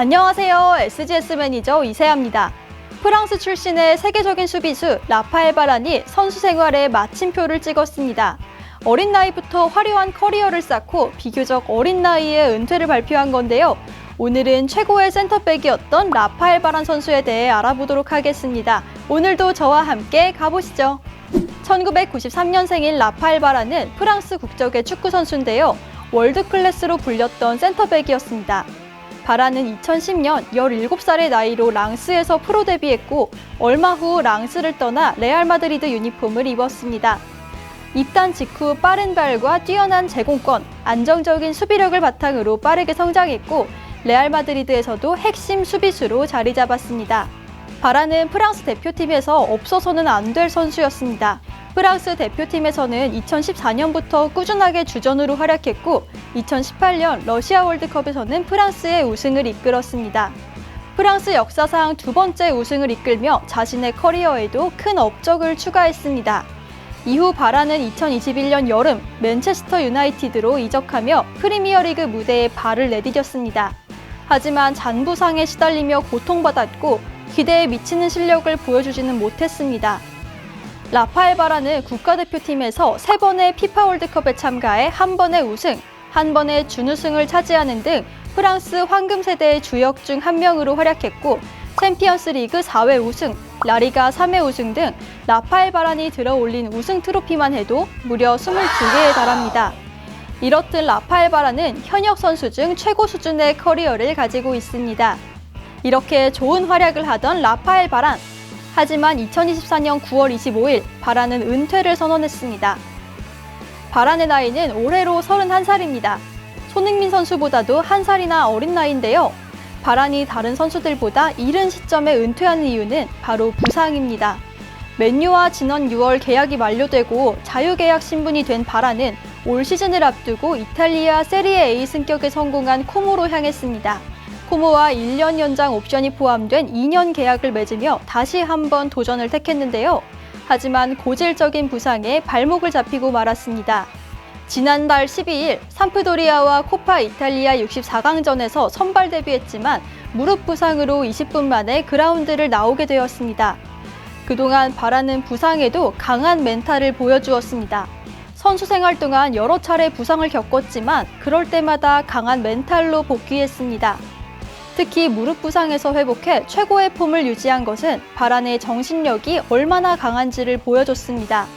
안녕하세요. SGS 매니저 이세아입니다. 프랑스 출신의 세계적인 수비수 라파엘 바란이 선수 생활에 마침표를 찍었습니다. 어린 나이부터 화려한 커리어를 쌓고 비교적 어린 나이에 은퇴를 발표한 건데요. 오늘은 최고의 센터백이었던 라파엘 바란 선수에 대해 알아보도록 하겠습니다. 오늘도 저와 함께 가보시죠. 1993년생인 라파엘 바란은 프랑스 국적의 축구 선수인데요. 월드 클래스로 불렸던 센터백이었습니다. 바란은 2010년 17살의 나이로 랑스에서 프로 데뷔했고 얼마 후 랑스를 떠나 레알 마드리드 유니폼을 입었습니다. 입단 직후 빠른 발과 뛰어난 제공권, 안정적인 수비력을 바탕으로 빠르게 성장했고 레알 마드리드에서도 핵심 수비수로 자리 잡았습니다. 바란은 프랑스 대표팀에서 없어서는 안 될 선수였습니다. 프랑스 대표팀에서는 2014년부터 꾸준하게 주전으로 활약했고 2018년 러시아 월드컵에서는 프랑스의 우승을 이끌었습니다. 프랑스 역사상 두 번째 우승을 이끌며 자신의 커리어에도 큰 업적을 추가했습니다. 이후 바라는 2021년 여름 맨체스터 유나이티드로 이적하며 프리미어리그 무대에 발을 내디뎠습니다. 하지만 잔부상에 시달리며 고통받았고 기대에 미치는 실력을 보여주지는 못했습니다. 라파엘 바라는 국가대표팀에서 세 번의 피파 월드컵에 참가해 한 번의 우승, 한 번의 준우승을 차지하는 등 프랑스 황금 세대의 주역 중 한 명으로 활약했고 챔피언스 리그 4회 우승, 라리가 3회 우승 등 라파엘 바란이 들어 올린 우승 트로피만 해도 무려 22개에 달합니다. 이렇듯 라파엘 바란은 현역 선수 중 최고 수준의 커리어를 가지고 있습니다. 이렇게 좋은 활약을 하던 라파엘 바란. 하지만 2024년 9월 25일 바란은 은퇴를 선언했습니다. 바란의 나이는 올해로 31살입니다. 손흥민 선수보다도 한 살이나 어린 나이인데요. 바란이 다른 선수들보다 이른 시점에 은퇴하는 이유는 바로 부상입니다. 맨유와 지난 6월 계약이 만료되고 자유계약 신분이 된 바란은 올 시즌을 앞두고 이탈리아 세리에 A 승격에 성공한 코모로 향했습니다. 코모와 1년 연장 옵션이 포함된 2년 계약을 맺으며 다시 한번 도전을 택했는데요. 하지만 고질적인 부상에 발목을 잡히고 말았습니다. 지난달 12일 삼프도리아와 코파 이탈리아 64강전에서 선발 데뷔했지만 무릎 부상으로 20분 만에 그라운드를 나오게 되었습니다. 그동안 바라는 부상에도 강한 멘탈을 보여주었습니다. 선수 생활 동안 여러 차례 부상을 겪었지만 그럴 때마다 강한 멘탈로 복귀했습니다. 특히 무릎 부상에서 회복해 최고의 폼을 유지한 것은 바란의 정신력이 얼마나 강한지를 보여줬습니다.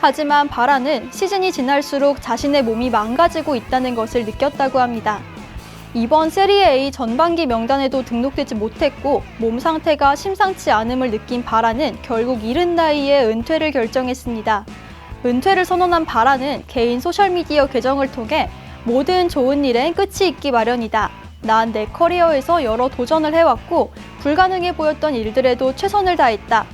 하지만 바란은 시즌이 지날수록 자신의 몸이 망가지고 있다는 것을 느꼈다고 합니다. 이번 세리에 A 전반기 명단에도 등록되지 못했고 몸 상태가 심상치 않음을 느낀 바란은 결국 이른 나이에 은퇴를 결정했습니다. 은퇴를 선언한 바란은 개인 소셜미디어 계정을 통해 모든 좋은 일엔 끝이 있기 마련이다. 난 내 커리어에서 여러 도전을 해왔고 불가능해 보였던 일들에도 최선을 다했다.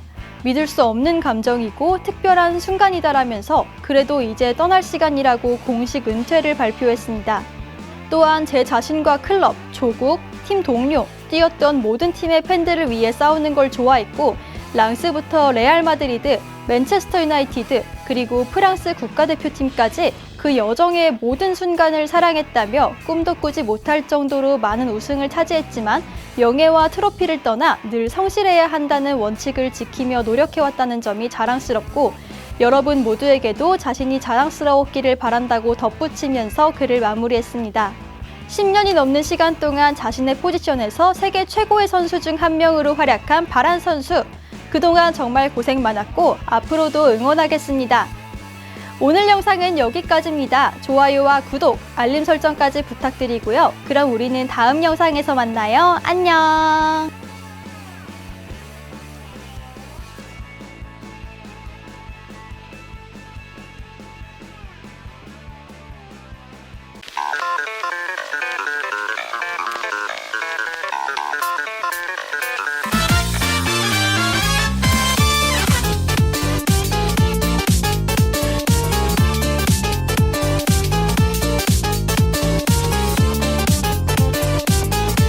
믿을 수 없는 감정이고 특별한 순간이다라면서 그래도 이제 떠날 시간이라고 공식 은퇴를 발표했습니다. 또한 제 자신과 클럽, 조국, 팀 동료, 뛰었던 모든 팀의 팬들을 위해 싸우는 걸 좋아했고 랑스부터 레알 마드리드, 맨체스터 유나이티드, 그리고 프랑스 국가대표팀까지 그 여정의 모든 순간을 사랑했다며 꿈도 꾸지 못할 정도로 많은 우승을 차지했지만 명예와 트로피를 떠나 늘 성실해야 한다는 원칙을 지키며 노력해왔다는 점이 자랑스럽고 여러분 모두에게도 자신이 자랑스러웠기를 바란다고 덧붙이면서 글을 마무리했습니다. 10년이 넘는 시간 동안 자신의 포지션에서 세계 최고의 선수 중 한 명으로 활약한 바란 선수. 그동안 정말 고생 많았고 앞으로도 응원하겠습니다. 오늘 영상은 여기까지입니다. 좋아요와 구독, 알림 설정까지 부탁드리고요. 그럼 우리는 다음 영상에서 만나요. 안녕!